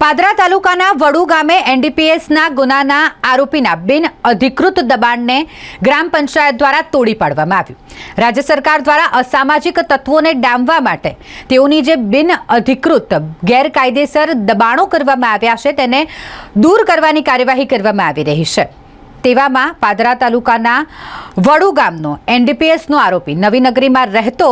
પાદરા તાલુકાના વડુ ગામે એનડીપીએસના ગુનાના આરોપીના બિન અધિકૃત દબાણને ગ્રામ પંચાયત દ્વારા તોડી પાડવામાં આવ્યું. રાજ્ય સરકાર દ્વારા અસામાજિક તત્વોને ડામવા માટે તેઓની જે બિન અધિકૃત ગેરકાયદેસર દબાણો કરવામાં આવ્યા છે તેને દૂર કરવાની કાર્યવાહી કરવામાં આવી રહી છે. તેવામાં પાદરા તાલુકાના વડુ ગામનો એનડીપીએસનો આરોપી નવીનગરીમાં રહેતો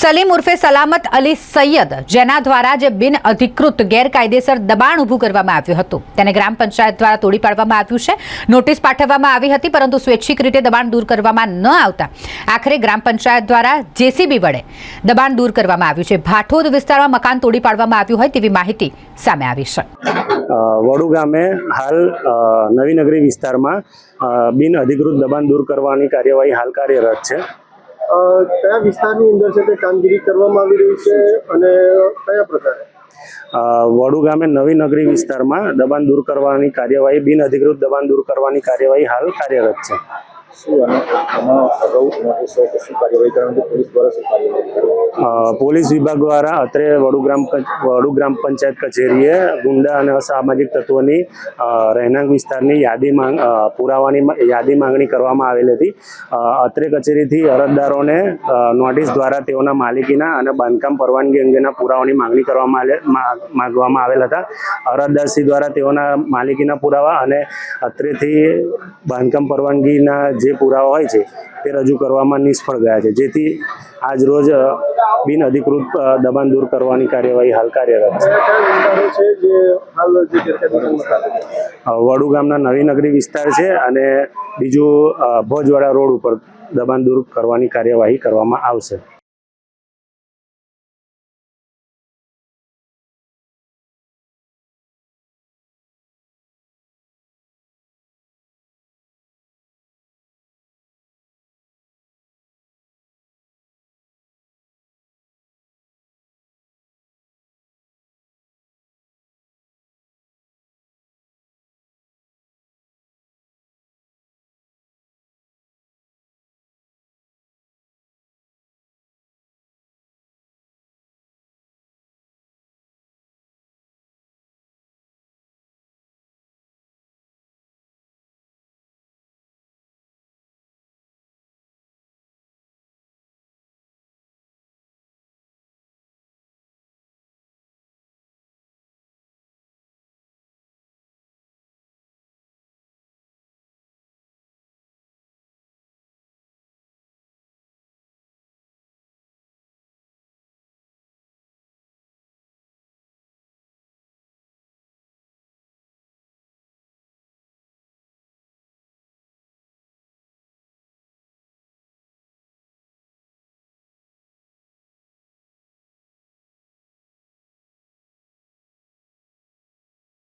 સલીમ ઉર્ફે સલામત અલી સૈયદ, જેના દ્વારા જે બિન અધિકૃત ગેરકાયદેસર દબાણ ઊભું કરવામાં આવ્યું હતું. તેને ગ્રામ પંચાયત દ્વારા તોડી પાડવામાં આવ્યું છે. નોટિસ પાઠવવામાં આવી હતી, પરંતુ સ્વૈચ્છિક રીતે દબાણ દૂર કરવામાં ન આવતા આખરે ગ્રામ પંચાયત દ્વારા જેસીબી વડે દબાણ દૂર કરવામાં આવ્યું છે. ભાઠોદ વિસ્તારમાં મકાન તોડી પાડવામાં આવ્યું હોય તેવી માહિતી સામે આવી છે. વડુ ગામે હાલ નવી નવીનગરી વિસ્તારમાં બિન અધિકૃત દબાણ દૂર કરવાની કાર્યવાહી હાલ કાર્યરત છે. કયા વિસ્તારની અંદર છે તે કામગીરી કરવામાં આવી રહી છે અને કયા પ્રકારે? વડુ ગામે નવીનગરી વિસ્તારમાં દબાણ દૂર કરવાની કાર્યવાહી બિન અધિકૃત દબાણ દૂર કરવાની કાર્યવાહી હાલ કાર્યરત છે. પોલીસ વિભાગ દ્વારા અત્રે વડુ ગ્રામ પંચ- વડુ ગ્રામ પંચાયત કચેરીએ ગુંડા અને અસામાજિક તત્વોની રહેણાંક વિસ્તારની યાદી માંગ પુરાવાની યાદી માંગણી કરવામાં આવેલી હતી. અત્રે કચેરીથી અરજદારોને નોટિસ દ્વારા તેઓના માલિકીના અને બાંધકામ પરવાનગી અંગેના પુરાવાની માંગણી કરવામાં માંગવામાં આવેલ હતા. અરજદારશ્રી દ્વારા તેઓના માલિકીના પુરાવા અને અત્રેથી બાંધકામ પરવાનગીના જે પુરાવા હોય છે, તે રજૂ કરવામાં નિષ્ફળ ગયા છે. જેથી આજ રોજ બિન અધિકૃત દબાણ દૂર કરવાની કાર્યવાહી હાલ કાર્યરત છે. વડુ ગામના નવીનગરી વિસ્તાર છે અને બીજું ભોજવાડા રોડ ઉપર દબાણ દૂર કરવાની કાર્યવાહી કરવામાં આવશે.